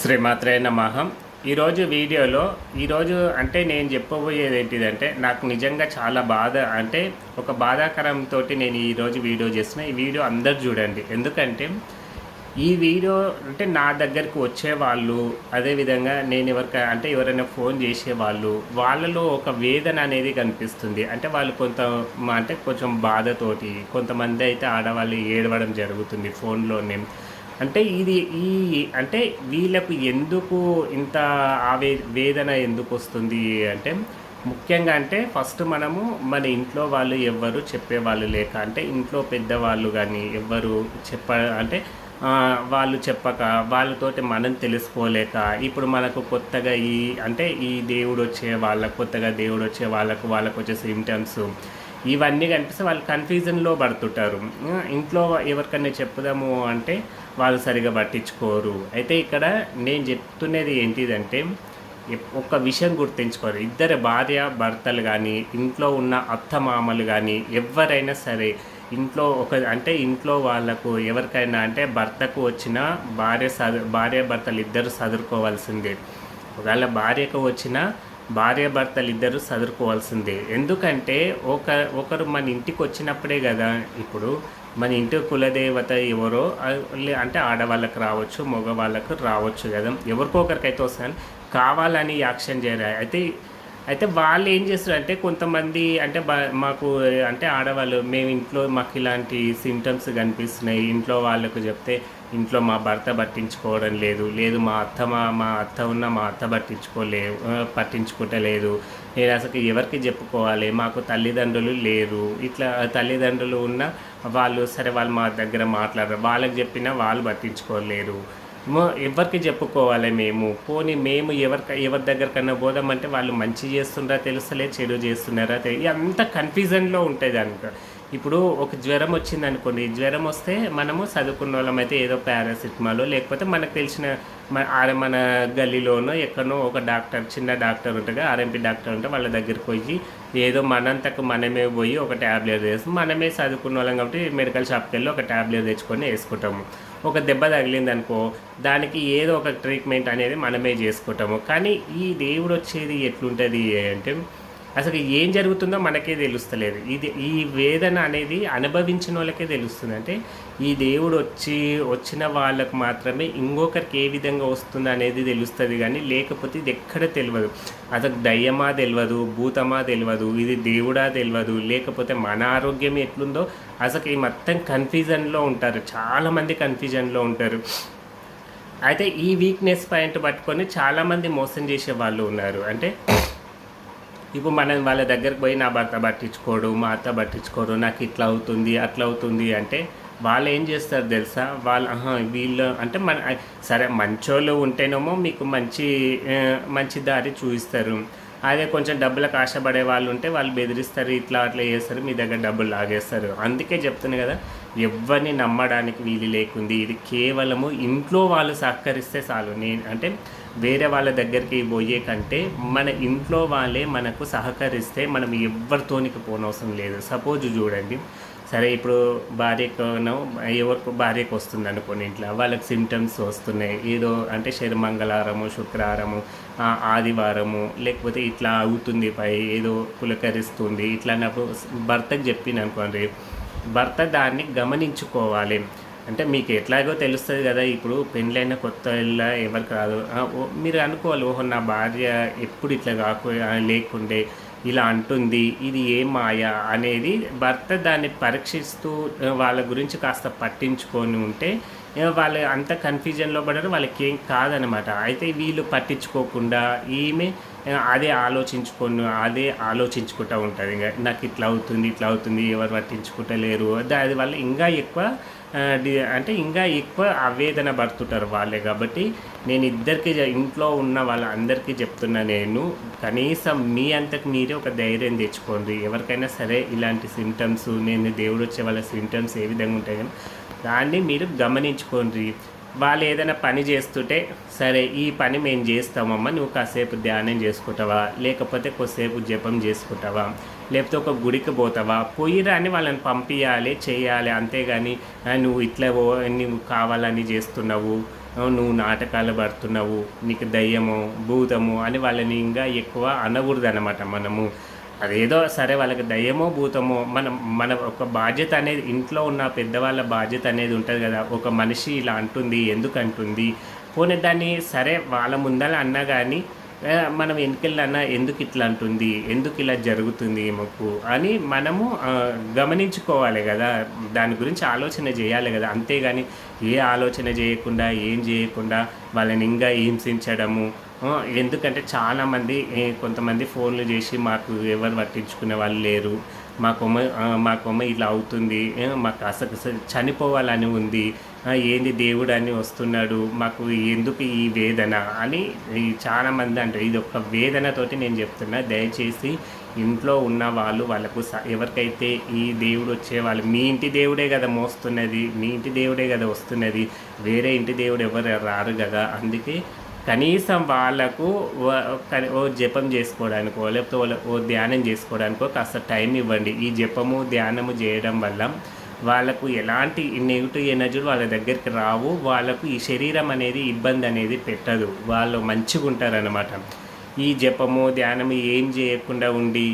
శ్రీమాత్రే నమహం ఈరోజు వీడియోలో ఈరోజు అంటే నేను చెప్పబోయేది ఏంటిదంటే నాకు నిజంగా చాలా బాధ అంటే ఒక బాధాకరంతో నేను ఈరోజు వీడియో చేసిన ఈ వీడియో అందరు చూడండి. ఎందుకంటే ఈ వీడియో అంటే నా దగ్గరకు వచ్చేవాళ్ళు అదేవిధంగా నేను ఎవరికి అంటే ఎవరైనా ఫోన్ చేసేవాళ్ళు వాళ్ళలో ఒక వేదన అనేది కనిపిస్తుంది. అంటే వాళ్ళు కొంత అంటే కొంచెం బాధతోటి కొంతమంది అయితే ఆడవాళ్ళు ఏడవడం జరుగుతుంది ఫోన్లోనే. అంటే ఇది ఈ అంటే వీళ్ళకు ఎందుకు ఇంత ఆవే వేదన ఎందుకు వస్తుంది అంటే ముఖ్యంగా అంటే ఫస్ట్ మనము మన ఇంట్లో వాళ్ళు ఎవ్వరు చెప్పేవాళ్ళు లేక అంటే ఇంట్లో పెద్దవాళ్ళు కానీ ఎవ్వరు చెప్ప అంటే వాళ్ళు చెప్పక వాళ్ళతోటి మనం తెలుసుకోలేక ఇప్పుడు మనకు కొత్తగా ఈ అంటే ఈ దేవుడు వచ్చే వాళ్ళకు కొత్తగా దేవుడు వచ్చే వాళ్ళకు వాళ్ళకు వచ్చే సిమ్టమ్స్ ఇవన్నీ కనిపిస్తే వాళ్ళు కన్ఫ్యూజన్లో పడుతుంటారు. ఇంట్లో ఎవరికైనా చెప్పుదాము అంటే వాళ్ళు సరిగా పట్టించుకోరు. అయితే ఇక్కడ నేను చెప్తున్నది ఏంటిదంటే ఒక ఒక్క విషయం గుర్తుంచుకోరు ఇద్దరు భార్య భర్తలు కానీ ఇంట్లో ఉన్న అత్తమామలు కానీ ఎవరైనా సరే ఇంట్లో ఒక అంటే ఇంట్లో వాళ్ళకు ఎవరికైనా అంటే భర్తకు వచ్చిన భార్య సదు భార్య భర్తలు ఇద్దరు చదువుకోవాల్సిందే ఒకవేళ భార్యకు వచ్చిన భార్య భర్తలు ఇద్దరు చదువుకోవాల్సిందే ఎందుకంటే ఒక ఒకరు మన ఇంటికి వచ్చినప్పుడే కదా ఇప్పుడు మన ఇంటి కులదేవత ఎవరో అంటే ఆడవాళ్ళకి రావచ్చు మగవాళ్ళకు రావచ్చు కదా. ఎవరికో ఒకరికైతే వస్తుంది కావాలని యాక్షన్ చేయరా? అయితే అయితే వాళ్ళు ఏం చేస్తారు అంటే కొంతమంది అంటే మాకు అంటే ఆడవాళ్ళు మేము ఇంట్లో మాకు ఇలాంటి సింటమ్స్ కనిపిస్తున్నాయి. ఇంట్లో వాళ్ళకు చెప్తే ఇంట్లో మా భర్త పట్టించుకోవడం లేదు. లేదు మా అత్త మా మా అత్త ఉన్న మా అత్త పట్టించుకోలే పట్టించుకుంటలేదు. నేను అసలు ఎవరికి చెప్పుకోవాలి? మాకు తల్లిదండ్రులు లేరు. ఇట్లా తల్లిదండ్రులు ఉన్న వాళ్ళు సరే వాళ్ళు మా దగ్గర మాట్లాడరు. వాళ్ళకి చెప్పినా వాళ్ళు పట్టించుకోలేరు. ఎవరికి చెప్పుకోవాలి మేము? పోనీ మేము ఎవరికి ఎవరి దగ్గరకన్నా పోదామంటే వాళ్ళు మంచి చేస్తున్నారా తెలుస్తలే చెడు చేస్తున్నారా అంత కన్ఫ్యూజన్లో ఉంటాయి దానికి. ఇప్పుడు ఒక జ్వరం వచ్చింది అనుకోండి జ్వరం వస్తే మనము చదువుకున్న వాళ్ళం అయితే ఏదో పారాసిటమాల్ లేకపోతే మనకు తెలిసిన మన గల్లీలోనో ఎక్కడనో ఒక డాక్టర్ చిన్న డాక్టర్ ఉంటుంది ఆర్ఎంపీ డాక్టర్ ఉంటే వాళ్ళ దగ్గరికి పోయి ఏదో మనంతకు మనమే పోయి ఒక ట్యాబ్లెట్ వేసి మనమే చదువుకున్న వాళ్ళం కాబట్టి మెడికల్ షాప్కి వెళ్ళి ఒక ట్యాబ్లెట్ తెచ్చుకొని వేసుకుంటాము. ఒక దెబ్బ తగిలింది అనుకో దానికి ఏదో ఒక ట్రీట్మెంట్ అనేది మనమే చేసుకుంటాము. కానీ ఈ దేవుడు వచ్చేది ఎట్లుంటుంది అంటే అసలు ఏం జరుగుతుందో మనకే తెలుస్తలేదు. ఇది ఈ వేదన అనేది అనుభవించిన వాళ్ళకే తెలుస్తుంది. అంటే ఈ దేవుడు వచ్చి వచ్చిన వాళ్ళకు మాత్రమే ఇంకొకరికి ఏ విధంగా వస్తుంది అనేది తెలుస్తుంది కానీ లేకపోతే ఇది ఎక్కడ తెలియదు అసలు దయ్యమా తెలియదు భూతమా తెలియదు ఇది దేవుడా తెలియదు లేకపోతే మన ఆరోగ్యం ఎట్లుందో అసలు ఈ మొత్తం కన్ఫ్యూజన్లో ఉంటారు. చాలామంది కన్ఫ్యూజన్లో ఉంటారు. అయితే ఈ వీక్నెస్ పాయింట్ పట్టుకొని చాలామంది మోసం చేసే వాళ్ళు ఉన్నారు. అంటే ఇప్పుడు మనం వాళ్ళ దగ్గరకు పోయి నా భర్త పట్టించుకోడు మా అత్త పట్టించుకోడు నాకు ఇట్లా అవుతుంది అట్లా అవుతుంది అంటే వాళ్ళు ఏం చేస్తారు తెలుసా? వాళ్ళు ఆహా, వీళ్ళు అంటే మన సరే మంచోళ్ళు ఉంటేనేమో మీకు మంచి మంచి దారి చూపిస్తారు. అదే కొంచెం డబ్బులకు ఆశపడే వాళ్ళు ఉంటే వాళ్ళు బెదిరిస్తారు ఇట్లా అట్లా చేస్తారు మీ దగ్గర డబ్బులు లాగేస్తారు. అందుకే చెప్తున్నా కదా ఎవరిని నమ్మడానికి వీలు లేకుంది. ఇది కేవలము ఇంట్లో వాళ్ళు సహకరిస్తే చాలు. నేను అంటే వేరే వాళ్ళ దగ్గరికి పోయే కంటే మన ఇంట్లో వాళ్ళే మనకు సహకరిస్తే మనం ఎవరితోనికి పోనవసరం లేదు. సపోజ్ చూడండి సరే ఇప్పుడు భార్యకునో ఎవరికి భార్యకు వస్తుంది అనుకోని ఇంట్లో వాళ్ళకి సిమ్టమ్స్ వస్తున్నాయి. ఏదో అంటే శనిమంగళవారము శుక్రవారము ఆదివారము లేకపోతే ఇట్లా అవుతుంది పై ఏదో పులకరిస్తుంది ఇట్లా నాకు భర్తకు చెప్పిన అనుకోండి భర్త దాన్ని గమనించుకోవాలి. అంటే మీకు ఎట్లాగో తెలుస్తుంది కదా ఇప్పుడు పెళ్ళైన కొత్త ఇళ్ళ ఎవరికి రాదు మీరు అనుకోవాలి ఓహో నా భార్య ఎప్పుడు ఇట్లా కాకు లేకుండే ఇలా అంటుంది ఇది ఏ మాయ అనేది భర్త దాన్ని పరీక్షిస్తూ వాళ్ళ గురించి కాస్త పట్టించుకొని ఉంటే వాళ్ళు అంత కన్ఫ్యూజన్లో పడరు వాళ్ళకి ఏం కాదనమాట. అయితే వీళ్ళు పట్టించుకోకుండా ఈమె అదే ఆలోచించుకొని అదే ఆలోచించుకుంటూ ఉంటుంది ఇంకా నాకు ఇట్లా అవుతుంది ఇట్లా అవుతుంది ఎవరు పట్టించుకుంటలేరు. దాని వల్ల ఇంకా ఎక్కువ అంటే ఇంకా ఎక్కువ ఆవేదన పడుతుంటారు వాళ్ళే. కాబట్టి నేను ఇద్దరికి ఇంట్లో ఉన్న వాళ్ళ అందరికీ చెప్తున్నా నేను కనీసం మీ అంతకు మీరే ఒక ధైర్యం తెచ్చుకోండి. ఎవరికైనా సరే ఇలాంటి సిమ్టమ్స్ నేను దేవుడు వచ్చే వాళ్ళ సిమ్టమ్స్ ఏ విధంగా ఉంటాయి కానీ దాన్ని మీరు గమనించుకోండి. వాళ్ళు ఏదైనా పని చేస్తుంటే సరే ఈ పని మేము చేస్తామమ్మా నువ్వు కాసేపు ధ్యానం చేసుకుంటావా? లేకపోతే కొద్దిసేపు జపం చేసుకుంటావా? లేకపోతే ఒక గుడికి పోతావా? పోయిరా అని వాళ్ళని పంపించాలి చేయాలి అంతేగాని నువ్వు ఇట్లా పో నువ్వు కావాలని చేస్తున్నావు నువ్వు నాటకాలు పడుతున్నావు నీకు దయ్యము భూతము అని వాళ్ళని ఇంకా ఎక్కువ అనకూడదు అనమాట మనము. అదేదో సరే వాళ్ళకి దయ్యమో భూతమో మనం మన ఒక బాధ్యత అనేది ఇంట్లో ఉన్న పెద్దవాళ్ళ బాధ్యత అనేది ఉంటుంది కదా. ఒక మనిషి ఇలా అంటుంది ఎందుకు అంటుంది పోనీ దాన్ని సరే వాళ్ళ ముందర అన్నా కానీ మనం వెనుకెళ్ళన్నా ఎందుకు ఇట్లా అంటుంది? ఎందుకు ఇలా జరుగుతుంది మొక్కు అని మనము గమనించుకోవాలి కదా. దాని గురించి ఆలోచన చేయాలి కదా. అంతేగాని ఏ ఆలోచన చేయకుండా ఏం చేయకుండా వాళ్ళని ఇంకా హింసించడము ఎందుకంటే చాలామంది కొంతమంది ఫోన్లు చేసి మాకు ఎవరు పట్టించుకునే వాళ్ళు లేరు. మాకొమ్మ మా కొమ్మ ఇలా అవుతుంది మాకు అసలు అసలు చనిపోవాలని ఉంది ఏంది దేవుడు అని వస్తున్నాడు మాకు ఎందుకు ఈ వేదన అని చాలామంది అంటారు. ఇది ఒక వేదనతోటి నేను చెప్తున్నా. దయచేసి ఇంట్లో ఉన్న వాళ్ళు వాళ్ళకు స- ఎవరికైతే ఈ దేవుడు వచ్చేవాళ్ళు మీ ఇంటి దేవుడే కదా మోస్తున్నది మీ ఇంటి దేవుడే కదా వస్తున్నది వేరే ఇంటి దేవుడు ఎవరు రారు కదా అందుకే కనీసం వాళ్ళకు ఓ జపం చేసుకోవడానికో లేకపోతే ఓ ధ్యానం చేసుకోవడానికో కాస్త టైం ఇవ్వండి. ఈ జపము ధ్యానము చేయడం వల్ల వాళ్ళకు ఎలాంటి నెగిటివ్ ఎనర్జీలు వాళ్ళ దగ్గరికి రావు. వాళ్ళకు ఈ శరీరం అనేది ఇబ్బంది అనేది పెట్టదు. వాళ్ళు మంచిగా ఉంటారనమాట ఈ జపము ధ్యానము ఏం చేయకుండా ఉండి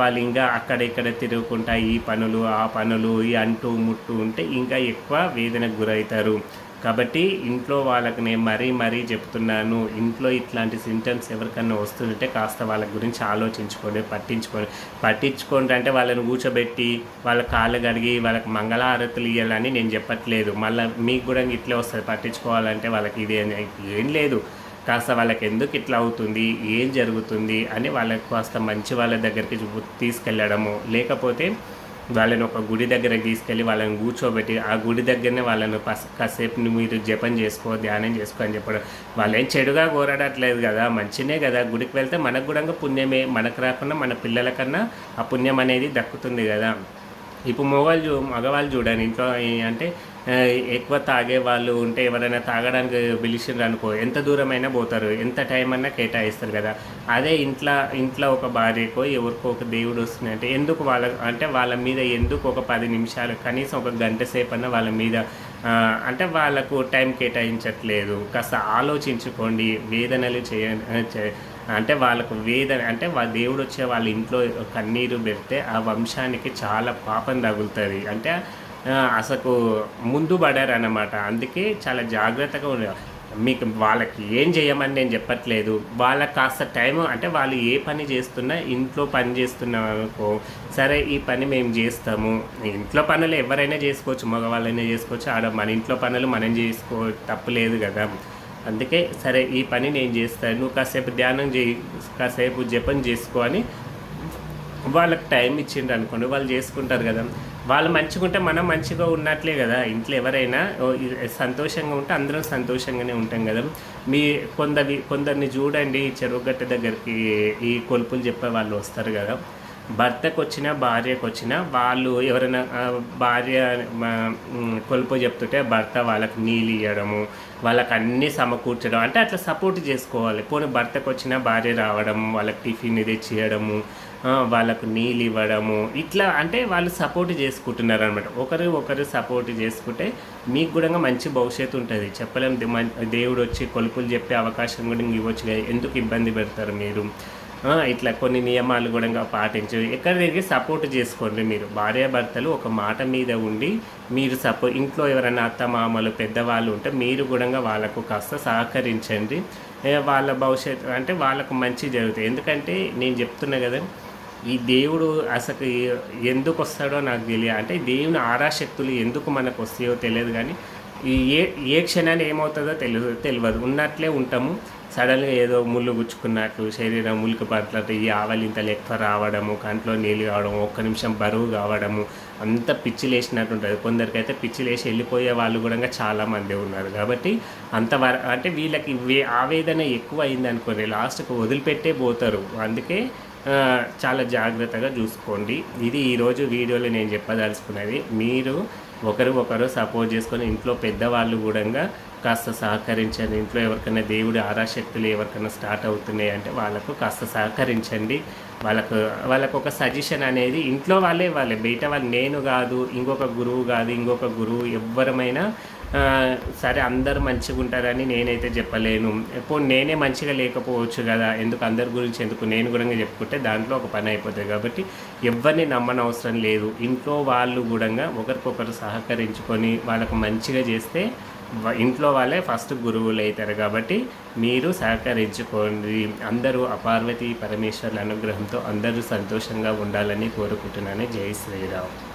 వాళ్ళు ఇంకా అక్కడ ఇక్కడ తిరుగుకుంటా ఈ పనులు ఆ పనులు ఈ అంటూ ముట్టు ఉంటే ఇంకా ఎక్కువ వేదనకు గురవుతారు. కాబట్టి ఇంట్లో వాళ్ళకి నేను మరీ మరీ చెప్తున్నాను ఇంట్లో ఇట్లాంటి సింటమ్స్ ఎవరికన్నా వస్తుంటే కాస్త వాళ్ళ గురించి ఆలోచించుకోండి పట్టించుకోండి. పట్టించుకోండి అంటే వాళ్ళని కూర్చోబెట్టి వాళ్ళ కాళ్ళు కడిగి వాళ్ళకి మంగళహారతులు ఇవ్వాలని నేను చెప్పట్లేదు. మళ్ళీ మీకు కూడా ఇట్లే వస్తుంది పట్టించుకోవాలంటే వాళ్ళకి ఇది అని- ఏం లేదు. కాస్త వాళ్ళకి ఎందుకు ఇట్లా అవుతుంది ఏం జరుగుతుంది అని వాళ్ళకి కాస్త మంచి వాళ్ళ దగ్గరికి చూ- తీసుకెళ్ళడము. లేకపోతే వాళ్ళని ఒక గుడి దగ్గర తీసుకెళ్ళి వాళ్ళని కూర్చోబెట్టి ఆ గుడి దగ్గరనే వాళ్ళని పస్ కాసేపు మీరు జపం చేసుకో ధ్యానం చేసుకో అని చెప్పడం. వాళ్ళేం చెడుగా కోరడట్లేదు కదా మంచినే కదా. గుడికి వెళ్తే మనకు కూడా పుణ్యమే. మనకు రాకుండా మన పిల్లలకన్నా ఆ పుణ్యం అనేది దక్కుతుంది కదా. ఇప్పుడు మగవాళ్ళు మగవాళ్ళు చూడండి ఇంట్లో అంటే ఎక్కువ తాగే వాళ్ళు ఉంటే ఎవరైనా తాగడానికి పిలిచిండ్రు అనుకో ఎంత దూరమైనా పోతారు ఎంత టైం అన్నా కేటాయిస్తారు కదా. అదే ఇంట్లో ఇంట్లో ఒక భార్యకో ఎవరికో ఒక దేవుడు వస్తుంది అంటే ఎందుకు వాళ్ళ అంటే వాళ్ళ మీద ఎందుకు ఒక పది నిమిషాలు కనీసం ఒక గంట సేపు అన్న వాళ్ళ మీద అంటే వాళ్ళకు టైం కేటాయించట్లేదు. కాస్త ఆలోచించుకోండి వేదనలు చేయ అంటే వాళ్ళకు వేదన అంటే వాళ్ళ దేవుడు వచ్చే వాళ్ళ ఇంట్లో కన్నీరు పెడితే ఆ వంశానికి చాలా పాపం తగులుతుంది. అంటే అసలు ముందు పడారు అన్నమాట అందుకే చాలా జాగ్రత్తగా ఉండే. మీకు వాళ్ళకి ఏం చేయమని నేను చెప్పట్లేదు. వాళ్ళకి కాస్త టైం అంటే వాళ్ళు ఏ పని చేస్తున్నా ఇంట్లో పని చేస్తున్నాం అనుకో సరే ఈ పని మేము చేస్తాము. ఇంట్లో పనులు ఎవరైనా చేసుకోవచ్చు మగవాళ్ళైనా చేసుకోవచ్చు ఆడ మన ఇంట్లో పనులు మనం చేసుకో తప్పులేదు కదా. అందుకే సరే ఈ పని నేను చేస్తాను. నువ్వు కాసేపు ధ్యానం చేయి కాసేపు జపం చేసుకో అని వాళ్ళకి టైం ఇచ్చిండ్రు అనుకోండి వాళ్ళు చేసుకుంటారు కదా. వాళ్ళు మంచిగా ఉంటే మనం మంచిగా ఉన్నట్లే కదా. ఇంట్లో ఎవరైనా సంతోషంగా ఉంటే అందరం సంతోషంగానే ఉంటాం కదా. మీ కొందరి కొందరిని చూడండి చెరువు గట్ట దగ్గరికి ఈ కొలుపులు చెప్పే వాళ్ళు వస్తారు కదా. భర్తకు వచ్చిన భార్యకు వచ్చిన వాళ్ళు ఎవరైనా భార్య కొలుపు చెప్తుంటే భర్త వాళ్ళకి నీళ్ళు ఇవ్వడము వాళ్ళకి అన్నీ సమకూర్చడం అంటే అట్లా సపోర్ట్ చేసుకోవాలి. పోనీ భర్తకు వచ్చిన భార్య రావడం వాళ్ళకి టిఫిన్ తెచ్చియడము వాళ్ళకు నీళ్ళు ఇవ్వడము ఇట్లా అంటే వాళ్ళు సపోర్ట్ చేసుకుంటున్నారు అనమాట ఒకరు ఒకరు సపోర్ట్ చేసుకుంటే మీకు కూడా మంచి భవిష్యత్తు ఉంటుంది. చెప్పలేం దేవుడు వచ్చి కొలుపులు చెప్పే అవకాశం కూడా ఇవ్వచ్చు కదా. ఎందుకు ఇబ్బంది పెడతారు మీరు? ఇట్లా కొన్ని నియమాలు కూడా పాటించు. ఎక్కడ తిరిగి సపోర్ట్ చేసుకోండి మీరు. భార్యాభర్తలు ఒక మాట మీద ఉండి మీరు సపో ఇంట్లో ఎవరైనా అత్తమామలు పెద్దవాళ్ళు ఉంటే మీరు కూడా వాళ్ళకు కాస్త సహకరించండి. వాళ్ళ భవిష్యత్తు అంటే వాళ్ళకు మంచి జరుగుతుంది ఎందుకంటే నేను చెప్తున్నా కదా ఈ దేవుడు అసలు ఎందుకు వస్తాడో నాకు తెలియదు. అంటే దేవుని ఆరాశక్తులు ఎందుకు మనకు వస్తాయో తెలియదు కానీ ఈ ఏ ఏ క్షణాన్ని ఏమవుతుందో తెలియదు తెలియదు. ఉన్నట్లే ఉంటాము. సడన్గా ఏదో ముళ్ళు గుచ్చుకున్నట్లు శరీరం ములికి పట్లట్టు ఈ ఆవలింతలు ఎక్కువ రావడము కంట్లో నీళ్ళు కావడం ఒక్క నిమిషం బరువు కావడము అంత పిచ్చిలేసినట్టు ఉంటుంది. కొందరికైతే పిచ్చి లేచి వెళ్ళిపోయే వాళ్ళు కూడా చాలామంది ఉన్నారు. కాబట్టి అంత వర అంటే వీళ్ళకి వే- ఆవేదన ఎక్కువ అయింది అనుకోండి లాస్ట్కి వదిలిపెట్టే పోతారు. అందుకే చాలా జాగ్రత్తగా చూసుకోండి. ఇది ఈరోజు వీడియోలో నేను చెప్పదలుచుకున్నది. మీరు ఒకరు ఒకరు సపోర్ట్ చేసుకొని ఇంట్లో పెద్దవాళ్ళు కూడా కాస్త సహకరించండి. ఇంట్లో ఎవరికైనా దేవుడి ఆరాశక్తులు ఎవరికైనా స్టార్ట్ అవుతున్నాయి అంటే వాళ్ళకు కాస్త సహకరించండి. వాళ్ళకు వాళ్ళకు ఒక సజెషన్ అనేది ఇంట్లో వాళ్ళే వాళ్ళే బయట వాళ్ళు నేను కాదు ఇంకొక గురువు కాదు ఇంకొక గురువు ఎవ్వరమైనా సరే అందరూ మంచిగా ఉంటారని నేనైతే చెప్పలేను. ఎప్పుడు నేనే మంచిగా లేకపోవచ్చు కదా. ఎందుకు అందరి గురించి ఎందుకు? నేను కూడా చెప్పుకుంటే దాంట్లో ఒక పని అయిపోతుంది. కాబట్టి ఎవరిని నమ్మనవసరం లేదు. ఇంట్లో వాళ్ళు కూడా ఒకరికొకరు సహకరించుకొని వాళ్ళకు మంచిగా చేస్తే ఇంట్లో వాళ్ళే ఫస్ట్ గురువులు అవుతారు కాబట్టి మీరు సహకరించుకోండి. అందరూ అపార్వతి పరమేశ్వర్ల అనుగ్రహంతో అందరూ సంతోషంగా ఉండాలని కోరుకుంటున్నాను. జై శ్రీరామ్.